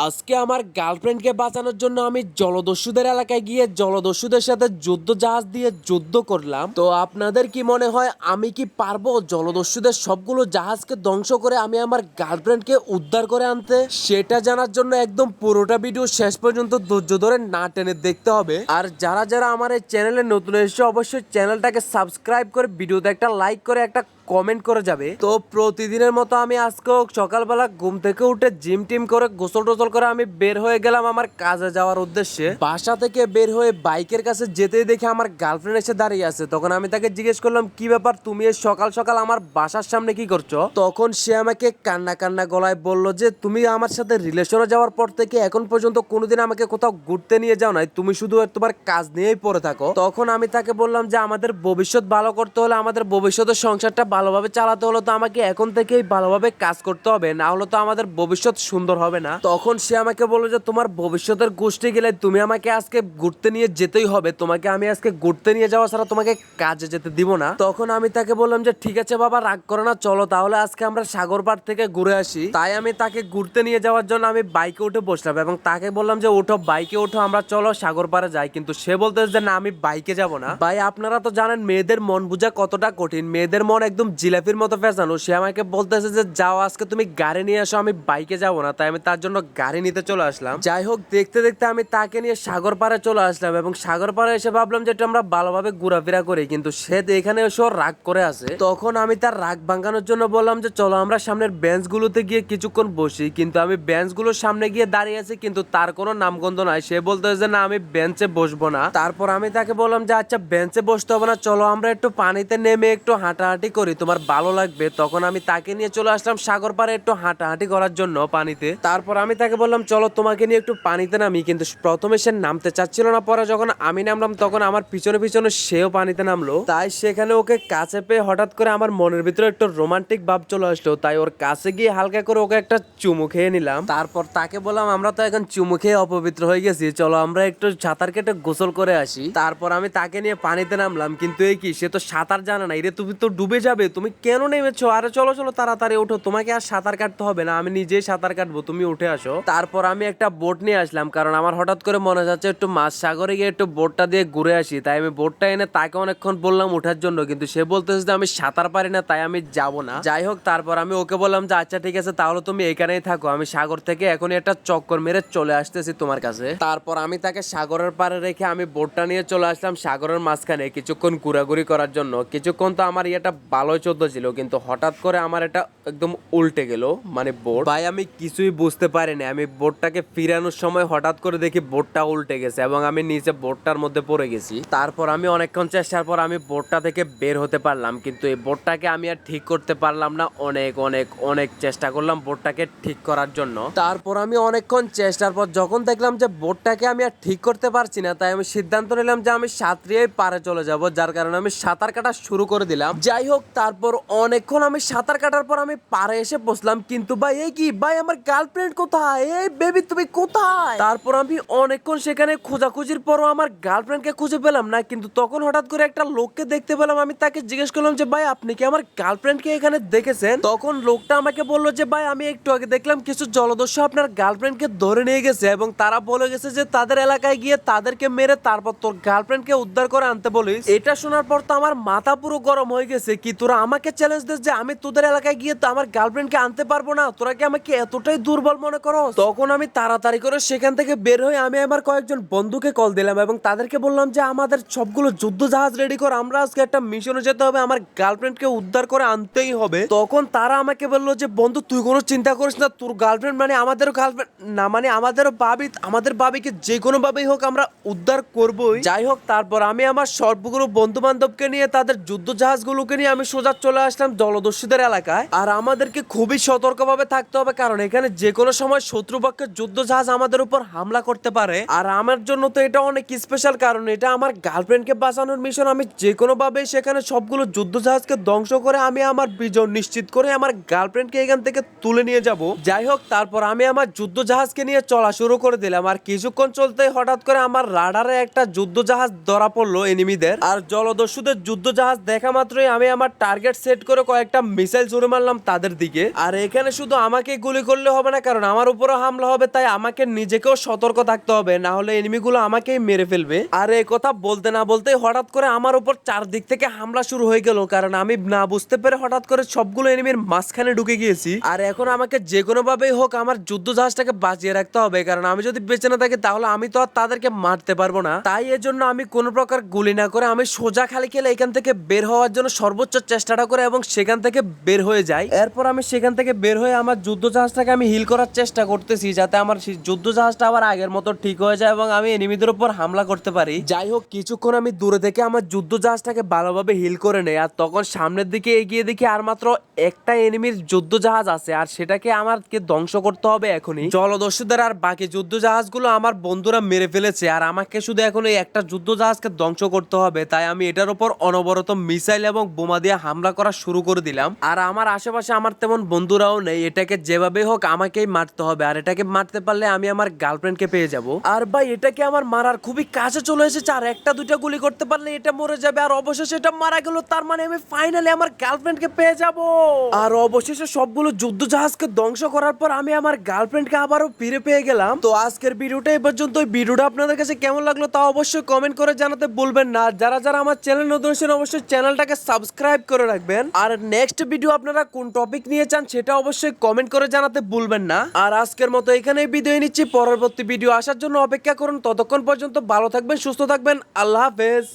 আজকে আমার গার্লফ্রেন্ডকে বাঁচানোর জন্য আমি জলদস্যুদের এলাকায় গিয়ে জলদস্যুদের সাথে যুদ্ধ জাহাজ দিয়ে যুদ্ধ করলাম। তো আপনাদের কি মনে হয় আমি কি পারব জলদস্যুদের সবগুলো জাহাজকে ধ্বংস করে আমি আমার গার্লফ্রেন্ডকে উদ্ধার করে আনতে? সেটা জানার জন্য একদম পুরোটা ভিডিও শেষ পর্যন্ত ধৈর্য ধরে না টেনে দেখতে হবে। আর যারা যারা আমার এই চ্যানেলে নতুন এসেছে, অবশ্যই চ্যানেলটাকে সাবস্ক্রাইব করে ভিডিওতে একটা লাইক করে একটা কমেন্ট করে যাবে। তো প্রতিদিনের মতো আমি আজকেও সকালবেলা ঘুম থেকে উঠে জিম টিম করে গোসল টোসল করে আমি বের হয়ে গেলাম আমার কাজে যাওয়ার উদ্দেশ্যে। বাসা থেকে বের হয়ে বাইকের কাছে যেতেই দেখে আমার গার্লফ্রেন্ড এসে দাঁড়িয়ে আছে। তখন আমি তাকে জিজ্ঞেস করলাম, কি ব্যাপার? তুমি সকাল সকাল আমার বাসার সামনে কি করছ? তখন সে আমাকে কান্না কান্না গলায় বলল যে, তুমি আমার সাথে রিলেশনে যাওয়ার পর থেকে এখন পর্যন্ত কোনোদিন আমাকে কোথাও ঘুরতে নিয়ে যাও নাই। তুমি শুধু তোমার কাজ নিয়েই পড়ে থাকো। তখন আমি তাকে বললাম যে, আমাদের ভবিষ্যৎ ভালো করতে হলে আমাদের ভবিষ্যতের সংসারটা ভালোভাবে চালাতে হলে তো আমাকে এখন থেকেই ভালোভাবে কাজ করতে হবে, না হলে তো আমাদের ভবিষ্যৎ সুন্দর হবে না। তখন সে আমাকে বলল যে, তোমার ভবিষ্যতের গোষ্ঠী গেলে তুমি আমাকে আজকে ঘুরতে নিয়ে যেতেই হবে। তোমাকে আমি আজকে ঘুরতে নিয়ে যাওয়া ছাড়া তোমাকে কাজে যেতে দিব না। তখন আমি তাকে বললাম যে, ঠিক আছে বাবা, রাগ করো না, চলো তাহলে আজকে আমরা সাগর পাড় থেকে ঘুরে আসি। তাই আমি তাকে ঘুরতে নিয়ে যাওয়ার জন্য আমি বাইকে উঠে বসলাম এবং তাকে বললাম যে, ওঠো, বাইকে ওঠো, আমরা চলো সাগর পাড়ে যাই। কিন্তু সে বলতে যে, না, আমি বাইকে যাব না। ভাই, আপনারা তো জানেন, মেয়েদের মন বোঝা কতটা কঠিন। মেয়েদের মন একদম জিলাপির মতো ফেসানো সে আমাকে বলতেছে যে, যাও, আজকে তুমি গাড়ি নিয়ে আসো আমি বাইকে যাব না। তাই আমি তার জন্য গাড়ি নিতে চলে আসলাম। যাই হোক, দেখতে দেখতে আমি তাকে নিয়ে সাগর পাড়ে চলে আসলাম এবং সাগর পাড়ে এসে ভাবলাম যে একটু আমরা ভালোভাবে ঘোরাফেরা করি। কিন্তু সে এখানে এসে রাগ করে আছে। তখন আমি তার রাগ ভাঙানোর জন্য বললাম যে, চলো, আমরা সামনের বেঞ্চ গুলোতে গিয়ে কিছুক্ষণ বসি। কিন্তু আমি বেঞ্চগুলোর সামনে গিয়ে দাঁড়িয়ে আছি, কিন্তু তার কোনো নামগন্ধ নাই। সে বলতে যে, না, আমি বেঞ্চে বসবো না। তারপর আমি তাকে বললাম যে আচ্ছা বেঞ্চে বসতে হবে না, চলো, আমরা একটু পানিতে নেমে একটু হাঁটাহাঁটি করি। তোমার ভালো লাগবে, তখন আমি তাকে নিয়ে চলে আসলাম সাগর পাড়ে একটু হাঁটাহাঁটি করার জন্য পানিতে। তারপর আমি তাকে বললাম, চলো তোমাকে নিয়ে একটু পানিতে নামি। কিন্তু প্রথমে সে নামতে চাচ্ছিল না। পরে যখন আমি নামলাম, তখন আমার পিছনে পিছনে সেও পানিতে নামলো। তাই সেখানে ওকে কাছে পেয়ে হঠাৎ করে আমার মনের ভিতরে একটু রোমান্টিক ভাব চলে আসলো। তাই ওর কাছে গিয়ে হালকা করে ওকে একটা চুমু খেয়ে নিলাম। তারপর তাকে বললাম, আমরা তো এখন চুমু খেয়ে অপবিত্র হয়ে গেছি। চলো আমরা একটু সাঁতার কেটে গোসল করে আসি। তারপর আমি তাকে নিয়ে পানিতে নামলাম। কিন্তু এই কি? সে তো সাঁতার জানে না। রে তুমি তো ডুবে যাবে। তুমি কেন নেমেছো? আরে চলো চলো, তাড়াতাড়ি ওঠো। তোমাকে আর সাঁতার কাটতে হবে না। আমি নিজেই সাঁতার কাটবো। তুমি উঠে আসো। তারপর আমি একটা বোট নিয়ে আসলাম, কারণ আমার হঠাৎ করে মনে যাচ্ছে একটু মাছ সাগরে গিয়ে একটু বোটটা দিয়ে ঘুরে আসি। তাই আমি বোটটা এনে তাকে অনেকক্ষণ বললাম ওঠার জন্য, কিন্তু সে বলতেছে যে আমি সাঁতার পারি না, তাই আমি যাব না। যাই হোক, তারপর আমি ওকে বললাম যে আচ্ছা ঠিক আছে, তাহলে তুমি এখানেই থাকো। আমি সাগর থেকে এখনই একটা চক্কর মেরে চলে আসতেছি তোমার কাছে। তারপর আমি তাকে সাগরের পাড়ে রেখে আমি বোটটা নিয়ে চলে আসলাম সাগরের মাঝখানে কিছুক্ষণ ঘোরাঘুরি করার জন্য। কিছুক্ষণ তো আমার ইয়েটা ভালোই চোদ্দ ছিল, কিন্তু হঠাৎ করে আমার এটা একদম উল্টে গেল মানে বোর্ড ভাই, আমি কিছুই বুঝতে পারিনি আমি বোটটাকে ফিরানোর সময় হঠাৎ করে দেখি বোটটা উল্টে গেছে এবং আমি নিচে বোটটার মধ্যে পড়ে গেছি। তারপর আমি অনেকক্ষণ চেষ্টার পর আমি বোটটা থেকে বের হতে পারলাম, কিন্তু এই বোটটাকে আমি আর ঠিক করতে পারলাম না। অনেক অনেক অনেক চেষ্টা করলাম বোর্ডটাকে ঠিক করার জন্য। তারপর আমি অনেকক্ষণ চেষ্টার পর যখন দেখলাম যে বোটটাকে আমি আর ঠিক করতে পারছি না, তাই আমি সিদ্ধান্ত নিলাম যে আমি সাঁতরিয়েই পারে চলে যাব, যার কারণে আমি সাঁতার কাটা শুরু করে দিলাম। যাই হোক তারপর অনেকক্ষণ আমি সাঁতার কাটার পর আমি পারে এসে বসলাম। কিন্তু ভাই, এই কি? ভাই, আমার গার্লফ্রেন্ড কোথায়? এই বেবি তুমি কোথায়? তারপর আমি অনেকক্ষণ সেখানে খোঁজাখুঁজির পরও আমার গার্লফ্রেন্ডকে খুঁজে পেলাম না। কিন্তু তখন হঠাৎ করে একটা লোককে দেখতে পেলাম। আমি তাকে জিজ্ঞেস করলাম যে, ভাই, আপনি কি আমার গার্লফ্রেন্ডকে এখানে দেখেছেন? তখন লোকটা আমাকে বলল যে, ভাই, আমি একটু আগে দেখলাম কিছু জলদস্যু আপনার গার্লফ্রেন্ডকে ধরে নিয়ে গেছে এবং তারা বলে গেছে যে, তাদের এলাকায় গিয়ে তাদেরকে মেরে তারপর তোর গার্লফ্রেন্ডকে উদ্ধার করে আনতে বলিস। এটা শোনার পর তো আমার মাথা পুরো গরম হয়ে গেছে। কি তোরা আমাকে চ্যালেঞ্জ দিস যে আমি তোদের এলাকায় গিয়ে তো আমার গার্লফ্রেন্ডকে আনতে পারব না। তোরা কি আমাকে এতটাই দুর্বল মনে করো তখন আমি তাড়াতাড়ি করে সেখান থেকে বের হয়ে আমি আমার কয়েকজন বন্ধুকে কল দিলাম এবং তাদেরকে বললাম যে, আমাদের সবগুলো যুদ্ধ জাহাজ রেডি কর, আমরা আজকে একটা মিশনে যেতে হবে, আমার গার্লফ্রেন্ডকে উদ্ধার করে আনতেই হবে। তখন তারা আমাকে বলল যে, বন্ধু, তুই কোনো চিন্তা করিস না, তোর গার্লফ্রেন্ড মানে আমাদেরও গার্লফ্রেন্ড না মানে আমাদেরও বাবি আমাদের বাবিকে যে কোনো ভাবেই হোক আমরা উদ্ধার করবোই। যাই হোক, তারপর আমি আমার সর্বগুলো বন্ধু বান্ধবকে নিয়ে, তাদের যুদ্ধ জাহাজগুলোকে নিয়ে আমি সোজা চলে আসলাম জলদস্যুদের এলাকায়। আর আমাদেরকে খুবই সতর্কভাবে থাকতে হবে, কারণ এখানে যে কোনো সময় শত্রুপক্ষের যুদ্ধ জাহাজ আমাদের উপর হামলা করতে পারে। আর আমার জন্য তো এটা অনেক স্পেশাল কারণ এটা আমার গার্লফ্রেন্ডকে বাঁচানোর মিশন আমি যে কোনো ভাবে সেখানে সবগুলো যুদ্ধ জাহাজকে ধ্বংস করে আমি আমার বিজয় নিশ্চিত করে আমার গার্লফ্রেন্ডকে এখান থেকে তুলে নিয়ে যাব। যাই হোক, তারপর আমি আমার যুদ্ধ জাহাজকে নিয়ে চলা শুরু করে দিলাম। আর কিছুক্ষণ চলতে হঠাৎ করে আমার রাডারে একটা যুদ্ধ জাহাজ ধরা পড়ল এনিমিদের। আর জলদস্যুদের যুদ্ধ জাহাজ দেখা মাত্রই আমি আমার টার্গেট সেট করে কয়েকটা মিসাইল ছুড়ে মারলাম তাদের দিকে। আর এখানে শুধু আমাকে গুলি করলে হবে না, কারণ আমার উপরও হামলা হবে, তাই আমাকে নিজেকেও সতর্ক থাকতে হবে, না হলে এনিমিগুলো আমাকেই মেরে ফেলবে। আর এই কথা বলতে না বলতেই হঠাৎ করে আমার উপর চারদিক থেকে হামলা শুরু হয়ে গেল, কারণ আমি না বুঝতে পেরে হঠাৎ করে সবগুলো এনিমির মাঝখানে ঢুকে গিয়েছি। আর এখন আমাকে যে কোনো ভাবেই হোক আমার যুদ্ধ জাহাজটাকে বাঁচিয়ে রাখতে হবে, কারণ আমি যদি বেঁচে না থাকি তাহলে আমি তো আর তাদেরকে মারতে পারব না। তাই এর জন্য আমি কোনো প্রকার গুলি না করে আমি সোজা খালি খেলে এখান থেকে বের হওয়ার জন্য সর্বোচ্চ চেষ্টাটা করে এবং সেখান থেকে বের হয়ে যাই। এরপর আমি সেখান থেকে বের হয়ে আমার যুদ্ধ জাহাজটাকে আমি হিল করার চেষ্টা করতেছি যাতে আমার যুদ্ধ জাহাজটা আবার আগের মতো ঠিক হয়ে যায় এবং আমি এনিমিদের উপর হামলা করতে পারি। যাই হোক, কিছুক্ষণ আমি দূরে থেকে আমার যুদ্ধ জাহাজটাকে ভালোভাবে হিল করে নেই আর তখন সামনের দিকে এগিয়ে দেখি আর মাত্র একটা এনিমির যুদ্ধ জাহাজ আছে আর সেটাকে আমাকে ধ্বংস করতে হবে এখনই। জলদস্যুদের আর বাকি যুদ্ধ জাহাজগুলো আমার বন্ধুরা মেরে ফেলেছে আর আমাকে শুধু এখন এই একটা যুদ্ধ জাহাজকে ধ্বংস করতে হবে। তাই আমি এটার উপর অনবরত মিসাইল এবং বোমা দিয়ে হামলা করা শুরু করে দিলাম। আর আমার আশেপাশে আমার তেমন বন্ধুরাও নেই। এটাকে যেভাবে হোক আমাকেই মারতে হবে। আর এটাকে মারতে পারলে আমি আমার গার্লফ্রেন্ডকে পেয়ে যাব। আর ভাই, এটাকে আমার মারার খুবই কাছে চলে এসেছে। আর একটা দুইটা গুলি করতে পারলে এটা মরে যাবে। আর অবশেষে এটা মারা গেল। তার মানে আমি ফাইনালি আমার গার্লফ্রেন্ডকে পেয়ে যাব। আর অবশেষে সবগুলো যুদ্ধ জাহাজকে ধ্বংস করার পর আমি আমার গার্লফ্রেন্ডকে আবারও ফিরে পেয়ে গেলাম। তো আজকের ভিডিওটা এই পর্যন্ত। ভিডিওটা আপনাদের কাছে কেমন লাগল তা অবশ্যই কমেন্ট করে জানাতে বলবেন না। যারা যারা আমার চ্যানেল নতুন অবশ্যই চ্যানেলটাকে সাবস্ক্রাইব করে রাখবেন। আর নেক্সট ভিডিও আপনারা কোন টপিক নিয়ে চান সেটা অবশ্যই কমেন্ট করে জানাতে ভুলবেন না। আর আজকের মতো এখানেই বিদায় নিচ্ছি। পরবর্তী ভিডিও আসার জন্য অপেক্ষা করুন। ততক্ষণ পর্যন্ত ভালো থাকবেন, সুস্থ থাকবেন। আল্লাহ হাফেজ।